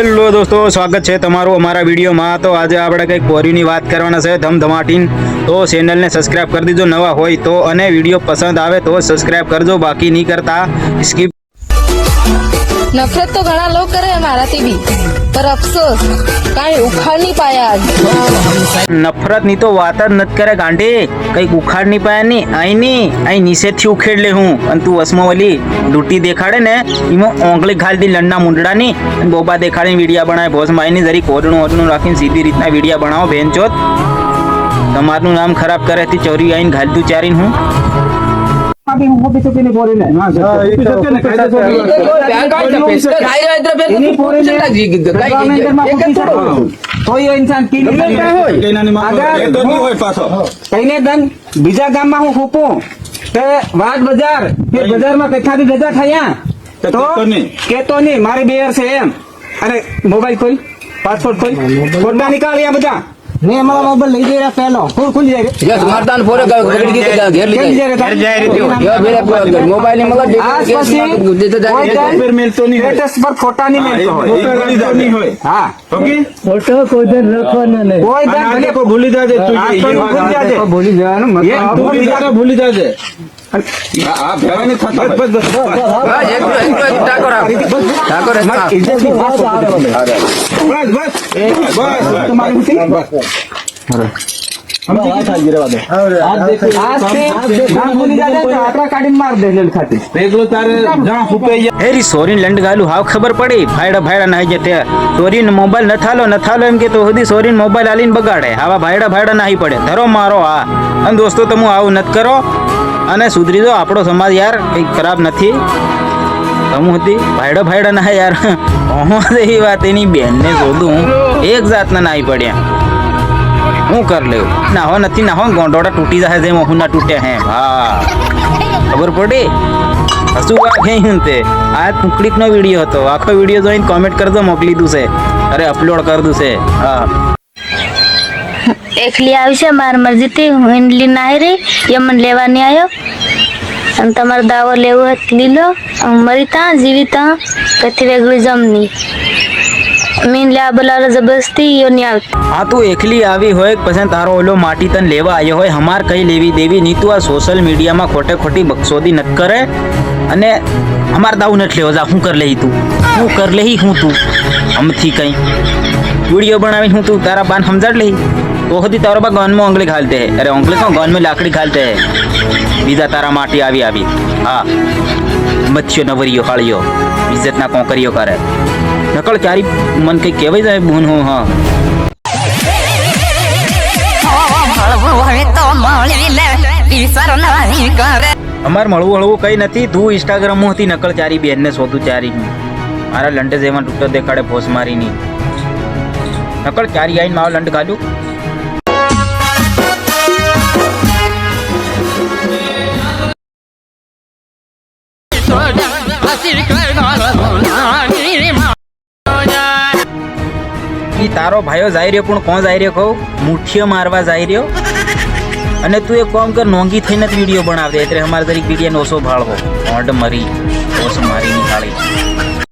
Hello દોસ્તો, સ્વાગત છે તમારું અમારા વિડીયોમાં. તો આજે આપણે કંઈક પોરીની વાત કરવાના છે, ધમધમાટીન. તો ચેનલને સબસ્ક્રાઇબ કરી દીજો, નવા હોય તો. અને વીડિયો પસંદ આવે તો સબસ્ક્રાઇબ કરજો, બાકી નહીં કરતા. સ્કીપ. નફરત તો ઘણા લોકો કરે મારાથી બી. પર અફસોસ. કાંઈ ઉખાડ નહીં પાયા નફરત નફરતની તો વાત જ નથી કરે ગાંડી કંઈક ઉખાડ નહીં પાયા ની. અહીં ની અહીં નીચેથી ઉખેડ લે હું. અને તું વસમાં ઓલી લૂંટી દેખાડે ને, એમાં ઓંગળી ઘાલ દી લંડા મુંડડાની અને બોબા દેખાડીને વિડીયા બનાવે. ભોસ મારીને જરી કોરણું ઓરણું રાખીને સીધી રીતના વિડીયા બનાવો, ભેંચોત. તમારું નામ ખરાબ કરે થી ચોરી આવીને ઘાલતું ચારીને હું. બીજા ગામમાં હું ફૂપું કે વાડ બજાર કે બજારમાં કથાથી ગજા થયા. તો કેતો નહીં. મારી બેર છે એમ. અને મોબાઈલ કોઈ પાસપોર્ટ ખોલ. ફોટા નીકાળ્યા બધા. મે અમારા બાબર લઈ જઈ રહ્યા પહેલો. કોણ કોણ જઈ રહ્યા યસ મારદાન ફોરે પકડી ગઈ કે ઘેર લઈ જઈ રહ્યા ઘેર જઈ રહ્યા યો મેરા મોબાઈલની મગજ આસ પછી દેતે જાય. પર મેલતો નહીં સ્ટેટસ પર ફોટા નહીં મેલતો હોય. ફોટા નહીં હોય હા ઓકે? ફોટો કોઈ દર રાખવાના નહીં કોઈ દર ભૂલી જાજે તું ભૂલી જાજે. ભૂલી જવાનું મતલબ ભૂલી જાજે. તો આંકડા કાઢીને માર દે લેલ ખાતી. રેગલો તારે જા ફૂપે હેરી સોરીન લંડ ગાલું હાવ ખબર પડી. ભાઈડા ભાઈડા નાહી જતે સોરીન મોબાઈલ ન થાલો ન થાલો એમ કે તો સુધી સોરીન મોબાઈલ આલીને બગાડે. આવા ભાઈડા ભાઈડા નાહી પડે. ધરો મારો આ. અને દોસ્તો તમે આવું નથી કરો. અને સુધરી દો આપણો સમાજ યાર કંઈ ખરાબ નથી. તમું હતી, ભાઈડો ભાઈડા ના યાર. હું એવી વાત એની બેનને શોધું. એક જાતના નાહી પડ્યા. હું કર લેવું નાહો નથી નાહો ગોંડોડા તૂટી જાય જેમ હું ના તૂટ્યા હે. હા. ખબર પડી? હસું વાત હે હું તે? આ ટુકડીક નો વીડિયો હતો. આખો વીડિયો જોઈને કોમેન્ટ કરજો, મોકલી દઉં છે. અરે અપલોડ કરી છે. હા. એકલી આવી છે, મારી મરજીથી હું એને લઈને રહી, એ મને લેવાની આવ્યો અને તમારો દાવો લેવો હોય લીલો. મરી ત્યાં જીવી ત્યાં કથી વેગળી જમની. મીન લે બોલાવે જબરદસ્તી યો નહીં આવતી. હા તું એકલી આવી હોય, પછી તારો ઓલો માટી તને લેવા આવ્યો હોય, હમાર કઈ લેવી દેવી નહીં, તું આ સોશિયલ મીડિયામાં ખોટે ખોટી બકસોદી નત કરે. અને અમાર દાવ નથી લેવો જા, હું કર લઈ તું. હું કર લેહી હું તું. અમથી કઈ. વીડિયો બનાવીને હું તું તારા બાન સમજાડ લઈ. તો હતી તારો બા ગનમાં હે અરે ઓંગળી કહું ગનમાં લાકડી ઘાલતે હે બીજા તારા માટી આવી આવી હા મચ્છ્યો નવરીયો હાળિયો ઇજ્જતના કોંકરીઓ કરે નકળ ક્યારી મન કઈ કહેવાય જાય બૂન હું હા અમાર મળવું હળવું કઈ નથી તું ઇન્સ્ટાગ્રામ હતી નકળ ચારી બેન ને શોધું ચારી મારા લંડે જેમાં તૂટો દેખાડે ફોસ મારીની નકળ ચારી આઈને મારો લંડ કાઢું ઈ તારો ભાઈઓ જાય રહ્યો, પણ કોણ જાય રહ્યો કહું? મુઠ્ઠીઓ મારવા જાય રહ્યો. અને તું એક કામ કર, નોંગી થઈને જ વીડિયો બનાવજે એટલે અમારે દરેક વીડિયો ઓછો ભાળવો. મોઢ મરી ઓછ મારી નિકાળી